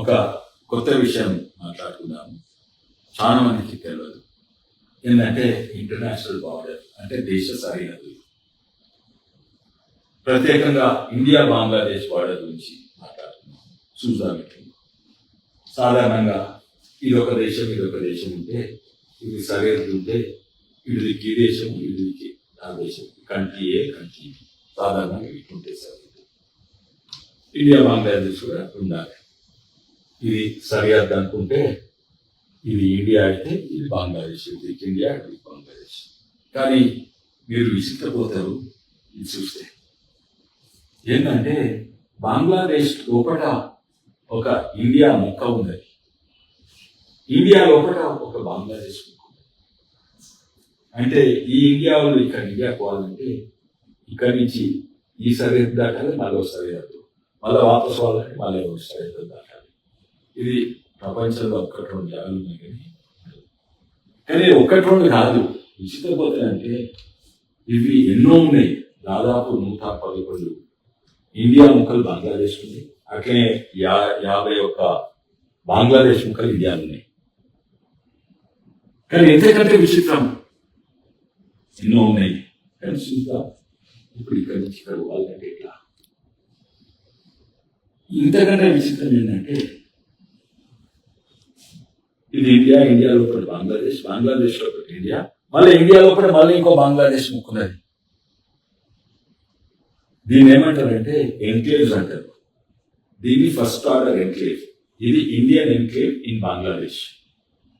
ఒక కొత్త విషయం మాట్లాడుకుందాము. చాలా మందికి తెలియదు. ఏంటంటే ఇంటర్నేషనల్ బార్డర్ అంటే దేశ సరిహద్దు. ప్రత్యేకంగా ఇండియా బంగ్లాదేశ్ బార్డర్ గురించి మాట్లాడుతున్నాం చూద్దాం సాధారణంగా ఇది ఒక దేశం ఇది ఒక దేశం ఉంటే ఇది సరిహద్దు ఉంటే ఇది ఈ దేశం ఇది ఆ దేశం. కంట్రీ ఏ కంట్రీ సాధారణంగా ఇటుంటే సరిహద్దు. ఇండియా బంగ్లాదేశ్ కూడా ఉండాలి. ఇది సరిహద్దు అనుకుంటే ఇది ఇండియా అయితే ఇది బంగ్లాదేశ్ ఇది ఇండియా ఇది బంగ్లాదేశ్. కానీ మీరు విసిగిపోతారు ఇది చూస్తే. ఏంటంటే బంగ్లాదేశ్ లోపల ఒక ఇండియా ముక్క ఉన్నది. ఇండియా లోపల ఒక బంగ్లాదేశ్ ముక్క ఉంది అంటే ఈ ఇండియా వాళ్ళు ఇక్కడ ఇండియా పోవాలంటే ఇక్కడి నుంచి ఈ సరిహద్దు దాటాలి మళ్ళీ సరిహద్దు. మళ్ళీ వాపసు వాళ్ళంటే మళ్ళీ ఒక సరిహద్దు దాటాలి. ఇది ప్రపంచంలో ఒక్కటి రెండు జాగాలు ఉన్నాయి కానీ కానీ ఒక్కటి రెండు కాదు. విచిత్రపోతే అంటే ఇవి ఎన్నో ఉన్నాయి. దాదాపు నూట పదకొండు. ఇండియా ముక్కలు బంగ్లాదేశ్ ఉంది. అట్లనే యా యాభై ఒక్క బంగ్లాదేశ్ ముక్కలు ఇండియా ఉన్నాయి. కానీ ఎంతకంటే విచిత్రం? ఎన్నో ఉన్నాయి. కానీ చూద్దాం ఇప్పుడు ఇక్కడి నుంచి ఇక్కడ పోవాలంటే ఇట్లా ఇంతకంటే విచిత్రం ఏంటంటే ఇది ఇండియా ఇండియా లోపల బంగ్లాదేశ్ బంగ్లాదేశ్ లోపల ఇండియా మళ్ళీ ఇండియా లోపల మళ్ళీ ఇంకో బంగ్లాదేశ్ ముక్కున్నది. దీన్ని ఏమంటారంటే ఎన్క్లేవ్స్ అంటారు. దీన్ని ఫస్ట్ ఆర్డర్ ఎన్క్లేవ్ ఇది ఇండియన్ ఎన్క్లేవ్ ఇన్ బంగ్లాదేశ్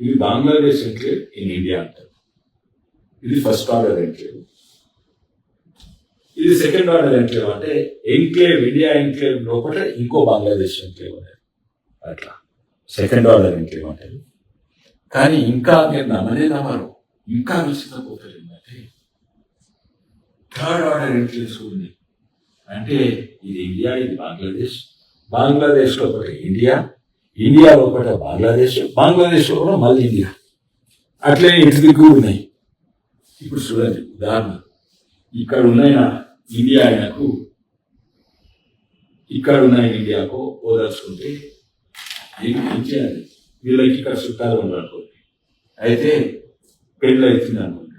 ఇది బంగ్లాదేశ్ ఎన్క్లేవ్ ఇన్ ఇండియా అంటారు. ఇది ఫస్ట్ ఆర్డర్ ఎన్క్లేవ్ ఇది సెకండ్ ఆర్డర్ ఎన్క్లేవ్ అంటే ఎన్క్లేవ్ ఇండియా ఎన్క్లేవ్ లోపల ఇంకో బంగ్లాదేశ్ ఎన్క్లేవ్ అనేది. అట్లా. సెకండ్ ఆర్డర్ ఎన్క్లేవ్ అంటారు కానీ ఇంకా నేను నమ్మనే నమ్మరు ఇంకా విసిగిపోతారు ఏంటంటే థర్డ్ ఆర్డర్ ఎన్క్లేవ్స్ ఉంది అంటే ఇది ఇండియా ఇది బంగ్లాదేశ్. బంగ్లాదేశ్ లోపల ఇండియా ఇండియా లోపల బంగ్లాదేశ్ బంగ్లాదేశ్ లోపల మళ్ళీ ఇండియా. అట్లే ఇటు దిక్కు ఉన్నాయి. ఇప్పుడు చూడండి ఉదాహరణ. ఇక్కడ ఉన్న ఇండియా ఆయనకు ఇక్కడ ఉన్న ఇండియాకు ఓదార్చుకుంటే ఏం చేయాలి? వీళ్ళకి ఇక్కడ చుట్టాలు ఉన్నారు అయితే పెళ్ళి అవుతుంది అనుకోండి.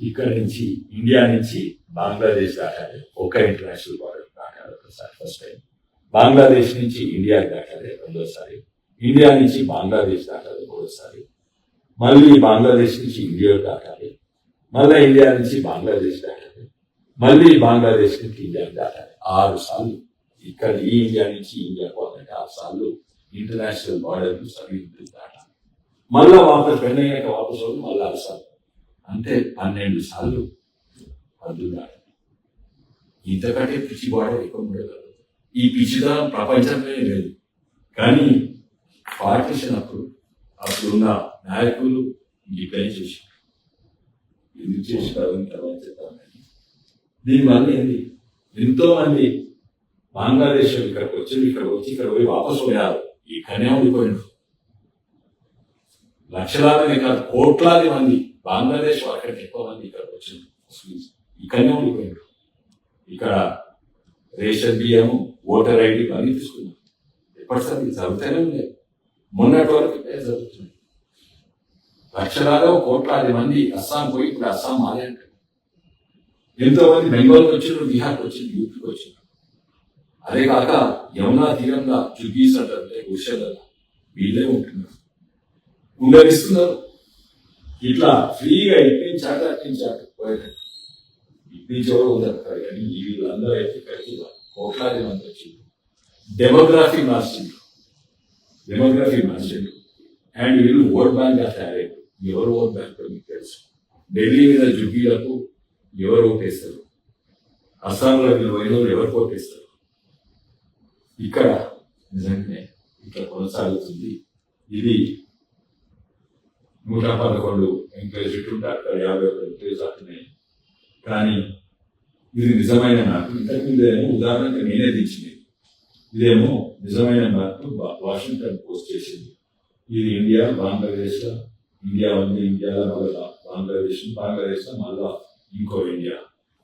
ఇక్కడ నుంచి ఇండియా నుంచి బంగ్లాదేశ్ దాటాలి ఒక ఇంటర్నేషనల్ బార్డర్ దాటాలి ఒకసారి ఫస్ట్ టైం బంగ్లాదేశ్ నుంచి ఇండియా దాటాలి రెండోసారి. ఇండియా నుంచి బంగ్లాదేశ్ దాటాలి మూడోసారి. మళ్ళీ బంగ్లాదేశ్ నుంచి ఇండియా దాటాలి మళ్ళీ ఇండియా నుంచి బంగ్లాదేశ్ దాటాలి మళ్ళీ బంగ్లాదేశ్ నుంచి ఇండియా దాటాలి ఆరు సార్లు. ఇక్కడ ఈ ఇండియా నుంచి ఇండియా పోవాలంటే ఆరు సార్లు. ఇంటర్నేషనల్ బార్డర్ సరిహద్దు దాటాలి మళ్ళా వాపస్ పెళ్ళయ్యాక వాపస్ వచ్చి మళ్ళీ ఆరు సార్లు అంటే పన్నెండు సార్లు హద్దు దాటాలి ఇంతకంటే పిచ్చి బార్డర్ ఎక్కువ ఉండదు ఈ పిచ్చిదనం ప్రపంచమే లేదు. కానీ పార్టీషన్ అప్పుడు అప్పుడున్న నాయకులు డిపెండ్ చేసి ఎందుకు చేసినారు తర్వాత చెప్తాను కానీ దీనివల్ల ఏంది? ఎంతో మంది బంగ్లాదేశ్ ఇక్కడికి వచ్చి ఇక్కడ వచ్చి ఇక్కడ పోయి వాపసు పోయారు. ఇక్కడనే ఉండిపోయాడు. లక్షలాది కాదు కోట్లాది మంది బంగ్లాదేశ్ అక్కడికి ఎక్కువ మంది ఇక్కడ వచ్చింది ముస్లిమ్స్ ఇక్కడనే ఉండిపోయాడు. ఇక్కడ రేషన్ బియ్యము ఓటర్ ఐడి అన్ని తీసుకున్నాం ఎప్పటిసారి జరుగుతూనే ఉంది మొన్నటి వరకు ఇదే జరుగుతుంది. లక్షలాది కోట్లాది మంది అస్సాం పోయి ఇప్పుడు అస్సాం మాదే అంటారు. ఎంతోమంది బెంగాల్కి వచ్చిండ్రు బీహార్కి వచ్చింది యూపీకి వచ్చింది అదే కాక యమునా తీరంగా జుగీస్ అంటారు అంటే వీళ్ళే ఉంటున్నారు. ఉండరిస్తున్నారు ఇట్లా ఫ్రీగా ఇప్పించాక అట్టించాక పోయేటట్టు ఇప్పించేవాడు ఉండరు కానీ వీళ్ళందరూ అయితే ఇక్కడికి కోట్లాది మంది వచ్చింది డెమోగ్రఫీ మార్చింది డెమోగ్రఫీ మార్చిండు అండ్ వీళ్ళు ఓట్ బ్యాంక్ తయారైంది ఎవరు ఓట్ బ్యాంక్ మీకు తెలుసు. ఢిల్లీ మీద జుగ్గీలకు ఎవరు ఓటేస్తారు? అస్సాంలో వీళ్ళు పోయిన వాళ్ళు ఎవరు ఓటేస్తారు? ఇక్కడ నిజంగానే ఇక్కడ కొనసాగుతుంది. ఇది నూట పదకొండు ఎంకరేజ్ ఉంటారు అక్కడ యాభై ఒక ఎంకరేజ్ అవుతున్నాయి కానీ ఇది నిజమైన నాకు ఇంతకు ఉదాహరణకు నేనే తెచ్చింది ఇదేమో నిజమైన నాకు వాషింగ్టన్ పోస్ట్ చేసింది. ఇది ఇండియా బంగ్లాదేశ్ ఇండియా ఉంది ఇండియాలో మళ్ళా బంగ్లాదేశ్ బంగ్లాదేశ్ మళ్ళా ఇంకో ఇండియా.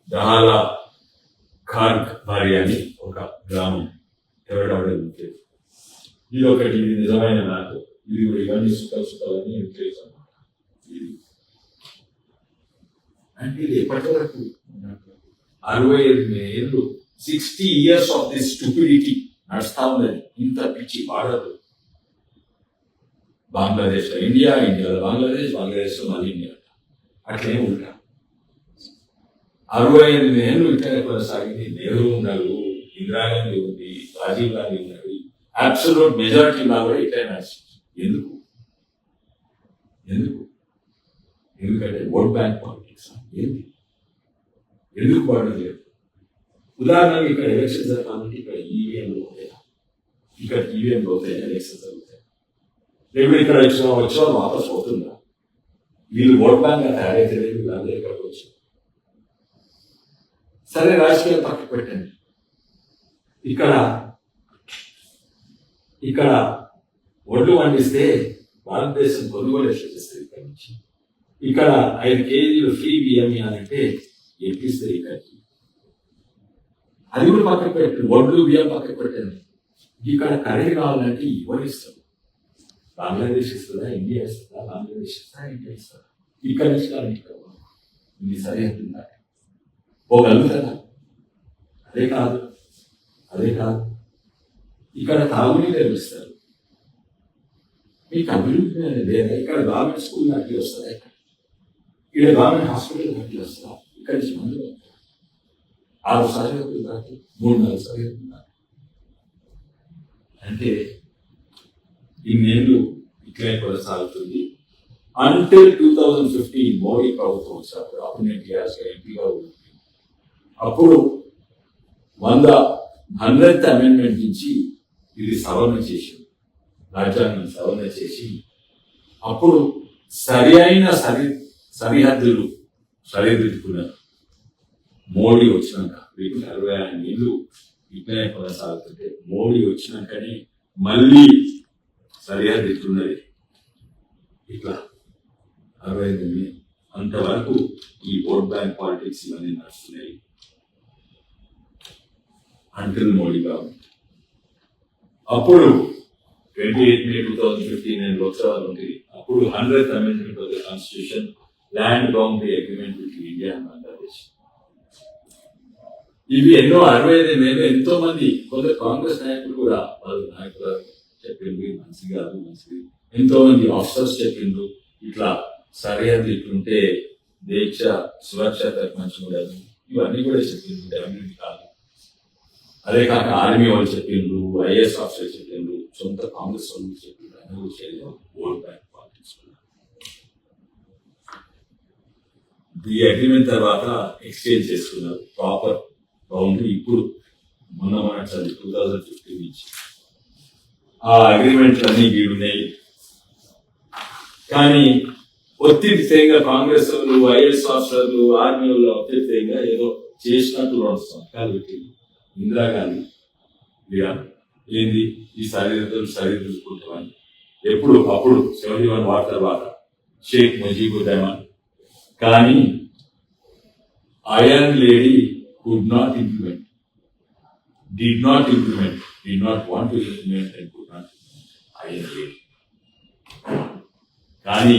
దహాలా ఖార్గ్ భార్య అని ఒక గ్రామం. ఉంటుంది ఇది ఒకటి ఇది నిజమైన నాకు ఇది కూడా ఇవన్నీ సుఖాలు సుఖాలని తెలుసు అన్నమాట. ఇది. అంటే ఇది ఎప్పటి వరకు? అరవై ఐదు ఏళ్ళు. Sixty years of this stupidity నడుస్తా ఉందని ఇంత పిచ్చి వాడదు బంగ్లాదేశ్ ఇండియా ఇండియాలో బంగ్లాదేశ్ బంగ్లాదేశ్ మళ్ళీ ఇండియా. అట్లే ఉంటా. అరవై ఎనిమిది ఏళ్ళు ఇట్లనే కొనసాగింది. నెహ్రూ ఉన్నారు ఇందిరాగాంధీ ఉంది. రాజీవ్ గాంధీ ఉన్నారు అబ్సల్యూట్ మెజారిటీలా కూడా ఇట్లనే నడిచింది ఎందుకు? ఎందుకు? ఎందుకంటే ఓట్ బ్యాంక్ పాలిటిక్స్ ఏంటి ఎందుకు వాడడం లేదు? ఉదాహరణకు ఇక్కడ ఎలక్షన్ జరగాలంటే ఇక్కడ ఈవీఎంలు ఉంటాయా ఇక్కడ ఈవీఎంలు అవుతాయా ఎలక్షన్ జరుగుతాయి? రేపు ఇక్కడ వచ్చిన వచ్చిన వాళ్ళు వాపస్ అవుతుందా వీళ్ళు ఓట్ బ్యాంక్ తయారైతే వీళ్ళందరూ ఇక్కడికి వచ్చి సరే రాజకీయాలు పక్కకు పెట్టండి. ఇక్కడ ఇక్కడ ఒడ్లు పండిస్తే భారతదేశం కొనుగోలు ఎట్లా చేస్తుంది ఇక్కడ నుంచి? ఇక్కడ ఐదు కేజీలు ఫ్రీ బియ్యం అని అంటే ఎక్కిస్తారు ఇక్కడికి. అది కూడా పక్కకు పెట్టండి ఒడ్లు బియ్యం పక్కకు పెట్టండి. ఇక్కడ కర్రీ కావాలంటే ఎవరు ఇస్తారు? బంగ్లాదేశ్ ఇస్తుందా ఇండియా ఇస్తుందా బంగ్లాదేశ్ ఇస్తుందా ఇండియా ఇస్తుందా? ఇక్కడ నుంచి కానీ ఇక్కడ ఇది సరిహద్దు పోగలుగుతారా? అదే కాదు అదే కాదు. ఇక్కడ తాగునీరు నిర్మిస్తారు. మీకు అభివృద్ధి లేదా ఇక్కడ గవర్నమెంట్ స్కూల్ నడిపి వస్తారా ఇక్కడ? ఇక్కడ గవర్నమెంట్ హాస్పిటల్ నడిపి వస్తారా? ఇక్కడ నుంచి మందులు వస్తారా? ఆరు సరిహద్దులు దాటి మూడు నాలుగు సరిహద్దులు దాటి అంటే ఇన్నేళ్ళు ఇట్లే కొనసాగుతుంది. Until two thousand fifteen Modi ప్రభుత్వం వచ్చినప్పుడు అప్పుడు నేను టీఆర్ఎస్ ఎంపీగా ఉంది అప్పుడు వంద హండ్రెడ్ అమెండ్మెంట్ నుంచి ఇది సవరణ చేసి రాజ్యాంగం సవరణ చేసి అప్పుడు సరి అయిన సరి సరిహద్దులు సరిదిద్దుకున్నారు. మోడీ వచ్చినాక వీటికి అరవై ఐదు ఏళ్ళు ఇట్లనే కొనసాగుతుంటే మోడీ వచ్చినాకనే మళ్ళీ సరిహద్దు ఇట్లా అరవై ఐదు అంతవరకు ఈ ఓట్ బ్యాంక్ పాలిటిక్స్ ఇవన్నీ నడుస్తున్నాయి. అంటున్న మోడీ గారు అప్పుడు twenty eight May two thousand fifteen నేను లోక్సభలో ఉంది అప్పుడు hundred amendment of the constitution land boundary agreement between India and Bangladesh ఇవి ఎన్నో అరవై ఐదు మేము ఎంతో మంది కొందరు కాంగ్రెస్ నాయకులు కూడా వాళ్ళు నాయకులు చెప్పిండ్రు మంచిది కాదు మంచిది ఎంతో మంది ఆఫీసర్స్ చెప్పిండ్రు ఇట్లా సరిహద్దు ఇట్లుంటే దీక్ష సురక్షత మంచి ఇవన్నీ కూడా చెప్పిండ్రు అభివృద్ధి కాదు. అదే కాక ఆర్మీ వాళ్ళు చెప్పిండ్రు ఐఏఎస్ ఆఫీసర్ చెప్పిండ్రు సొంత కాంగ్రెస్ వాళ్ళు చెప్పిండ్రు అన్ని చేయలేదు ఓల్డ్ బ్యాంక్ పాలిటిక్స్ ఈ అగ్రిమెంట్ తర్వాత ఎక్స్చేంజ్ చేసుకున్నారు. ప్రాపర్ బౌండరీ ఇప్పుడు మొన్న మన టూ థౌజండ్ ఫిఫ్టీన్ నుంచి. ఆ అగ్రిమెంట్లు అన్నీ వీడున్నాయి. కానీ ఒత్తిడి కాంగ్రెస్ వాళ్ళు ఐఏఎస్ ఆఫీసర్లు ఆర్మీ వాళ్ళు ఒత్తిడి ఏదో చేసినట్టు నడుస్తాం కాబట్టి ఇందిరాగాంధీ ఇక ఏంది ఈ సరిహద్దులు సరిదిద్దుకుంటామని ఎప్పుడు అప్పుడు శివజీవన్ వన్ వార్ తర్వాత షేక్ ముజీబుర్ రెహమాన్. కానీ iron lady could not implement did not implement, did not want to implement and could not implement lady కానీ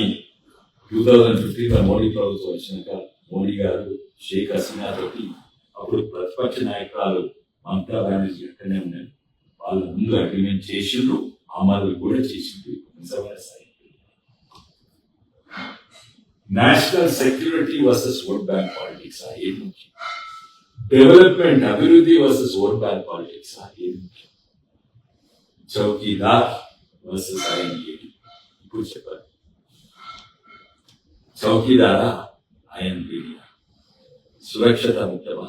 టూ థౌజండ్ ఫిఫ్టీన్లో మోడీ ప్రభుత్వం వచ్చినాక మోడీ గారు షేక్ హసీనా తోటి అప్పుడు ప్రతిపక్ష నాయకురాలు మమతా బెనర్జీ ఎక్కడనే ఉన్నారు వాళ్ళ ముందు అగ్రిమెంట్ చేసిండ్రు అమలు కూడా చేసిండ్రు. నిజమైన national security versus vote bank politics ఏది ముఖ్యం? డెవలప్మెంట్ అభివృద్ధి వర్సెస్ ఓట్ బ్యాంక్ పాలిటిక్స్ ఏది ముఖ్యం? చౌకీదార్ వర్సెస్ ఐఎన్ ఇప్పుడు చెప్పాలి. చౌకీదారా? ఐఎన్ సురక్షత ముఖ్యమా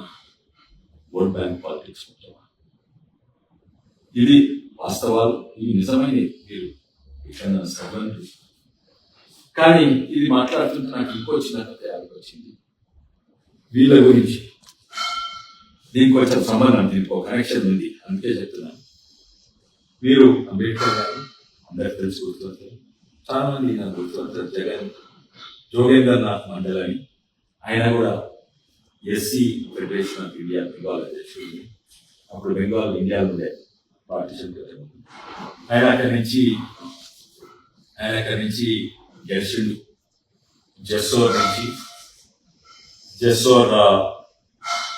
ఓట్ బ్యాంక్ పాలిటిక్స్ ముఖ్యమా ఇది వాస్తవాలు ఇవి నిజమైన మీరు ఇక్కడ సభలు కానీ ఇది మాట్లాడుతుంటే నాకు ఇంకో చిన్న తయారు వచ్చింది వీళ్ళ గురించి. దీనికి కొంచెం సంబంధం దీనికి ఒక కనెక్షన్ ఉంది అందుకే చెప్తున్నాను. మీరు అంబేద్కర్ గారు అందరికి తెలిసి గుర్తుంటారు చాలా మంది నాకు గుర్తుంటారు జగన్ జోగేందర్ మండలని అని. ఆయన కూడా SC federation of India Bengal అధ్యక్షుడు అప్పుడు బెంగాల్ ఇండియాలో ఉండే పార్టీషన్ ఆయన అక్కడి నుంచి ఆయన అక్కడి నుంచి గెలిచిండు జస్సోర్ నుంచి. జస్సోర్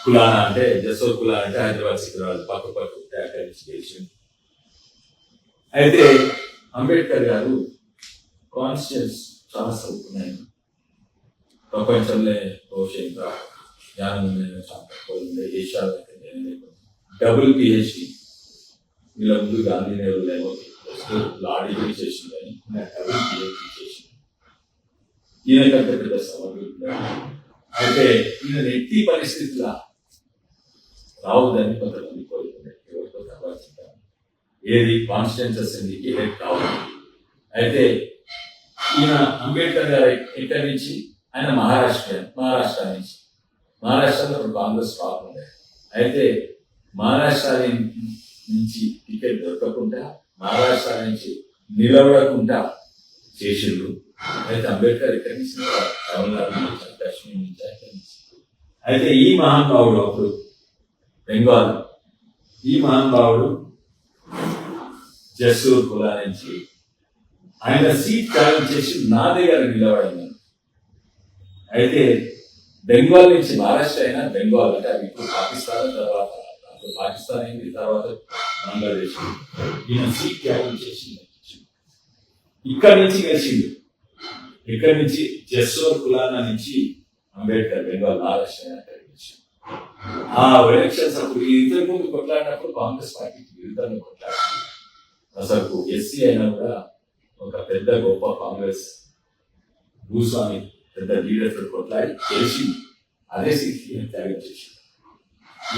కులానా అంటే జస్సోర్ కులానా అంటే హైదరాబాద్ సికింద్రాబాద్ పక్క పక్క అక్కడి నుంచి గెలిచిండు అయితే అంబేద్కర్ గారు కాన్స్టిట్యూన్స్ చాలా చదువుకున్నాయి ప్రపంచంలో బహుశా జ్ఞానం ఉందని చాలా డబుల్ పిహెచ్డి వీళ్ళ ముందు గాంధీ నెహ్రూ లేవో లా డిగ్రీ చేసిందని నాకు డబుల్ పిహెచ్డి చేసింది ఈయన కంటే పెద్ద సవాళ్ళు అయితే ఈయన ఎట్టి పరిస్థితుల రావద్దని కొంతమంది కోరుకున్నారు. ఎవరితో తర్వాత ఏది? కాన్స్టిట్యూన్సెస్ ఎలక్ట్ కావాలి? అయితే ఈయన అంబేద్కర్ గారు ఎక్కడి నుంచి ఆయన మహారాష్ట్ర మహారాష్ట్ర నుంచి మహారాష్ట్రలో కాంగ్రెస్ టాప్ అయితే మహారాష్ట్ర నుంచి టికెట్ దొరకకుండా మహారాష్ట్ర నుంచి నిలబడకుండా చేసిండ్రు. అయితే అంబేద్కర్ ఇక్కడి నుంచి తమిళనాడు నుంచి కాశ్మీర్ నుంచి అక్కడి నుంచి. అయితే ఈ మహానుభావుడు అప్పుడు బెంగాల్ ఈ మహానుభావుడు జస్సూర్ కులా నుంచి ఆయన సీట్ ఖాళీ చేసి నా దగ్గర నిలబడింది. అయితే బెంగాల్ నుంచి మహారాష్ట్ర అయినా బెంగాల్ అంటే అది ఇప్పుడు పాకిస్తాన్ తర్వాత అప్పుడు పాకిస్తాన్ అయింది తర్వాత బంగ్లాదేశ్. ఈయన సీట్ త్యాగం చేసింది. ఇక్కడ నుంచి గెలిచింది ఇక్కడ నుంచి జస్సోర్ కులానా నుంచి అంబేద్కర్ బెంగాల్ మహారాష్ట్ర అయినా ఆ ఎలక్షన్స్ అప్పుడు ఈ ముందు కొట్లాడినప్పుడు కాంగ్రెస్ పార్టీకి విరుద్ధంగా కొట్లాడింది. అసలు ఎస్సీ అయినా కూడా ఒక పెద్ద గొప్ప కాంగ్రెస్ భూస్వామి పెద్ద లీడర్ కొట్లాడి చేసి అదే ఈయన త్యాగం చేసి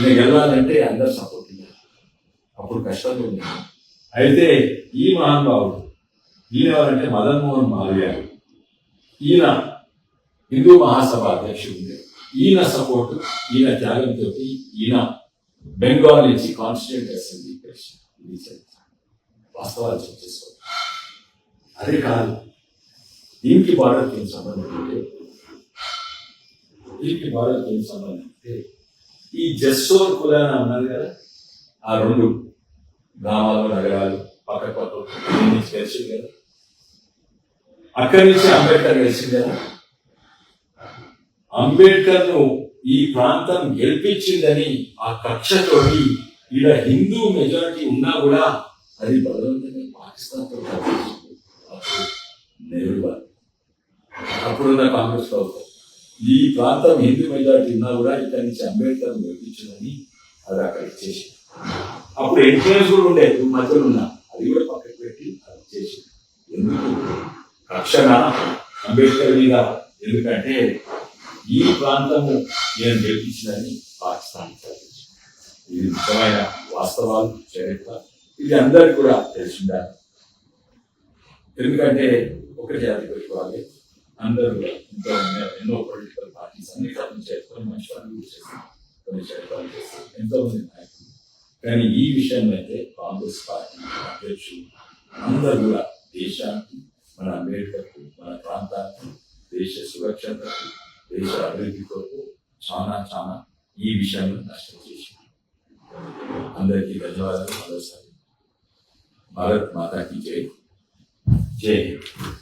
నేను వెళ్ళాలంటే అందరు సపోర్ట్ ఇవ్వాలి. అప్పుడు కష్టంగా ఉంది. అయితే ఈ మహానుభావుడు ఈయన ఎవరంటే మదన్ మోహన్ మాల్వ్య. ఈయన హిందూ మహాసభ అధ్యక్షుడు ఈయన సపోర్ట్ ఈయన త్యాగంతో ఈయన బెంగాల్ నుంచి కాన్స్టిట్యూంట్ అసెంబ్లీ ఇది చరిత్ర. వాస్తవాలు చెక్ అదే కాదు దీనికి భారత్ ఏం సంబంధం అంటే దీనికి భారత్ ఏం సంబంధం అంటే ఈ జస్సోర్ కులాన అన్నారు కదా ఆ రెండు గ్రామాలు నగరాలు పక్క పక్క కలిసింది కదా. అక్కడి నుంచి అంబేద్కర్ కలిసింది కదా. అంబేద్కర్ను ఈ ప్రాంతం గెలిపించిందని ఆ కక్షతోటి ఇలా హిందూ మెజారిటీ ఉన్నా కూడా అది బలవంతంగా పాకిస్తాన్తో నెహ్రూ అప్పుడున్న కాంగ్రెస్ ప్రభుత్వం. ఈ ప్రాంతం హిందూ మెజార్టీ ఉన్నా కూడా ఇక్కడి నుంచి అంబేద్కర్ గెలిపించిందని అది అక్కడ ఇచ్చేసి అప్పుడు ఎన్టీఎస్ కూడా ఉండే మధ్యలో ఉన్నా అది కూడా పక్కకు పెట్టి అది చేసి ఎందుకు? రక్షణ అంబేద్కర్ మీద ఎందుకంటే ఈ ప్రాంతము నేను గెలిపించిందని పాకిస్తాన్ ఇది నిజమైన వాస్తవాలు చరిత్ర. ఇది అందరికి కూడా తెలిసిండాలి ఎందుకంటే ఒకటి జాతి పెట్టుకోవాలి. అందరూ ఇంకా ఎంతో ఎన్నో- పొలిటికల్ పార్టీస్ అన్ని కొన్ని చేస్తారు మంచి పనులు కూడా చేస్తారు కొన్ని చరిత్రలు చేస్తారు ఎంతో మంది నాయకులు. కానీ ఈ విషయంలో అయితే కాంగ్రెస్ పార్టీ అధ్యక్షులు అందరూ కూడా దేశానికి మన అంబేద్కర్కు మన ప్రాంతానికి దేశ సురక్షతకు దేశ అభివృద్ధి కొరకు చాలా చాలా ఈ విషయంలో నష్టం చేసింది. అందరికీ ధన్యవాదాలు మరోసారి. భారత్ మాతాకి జై. జై హింద్.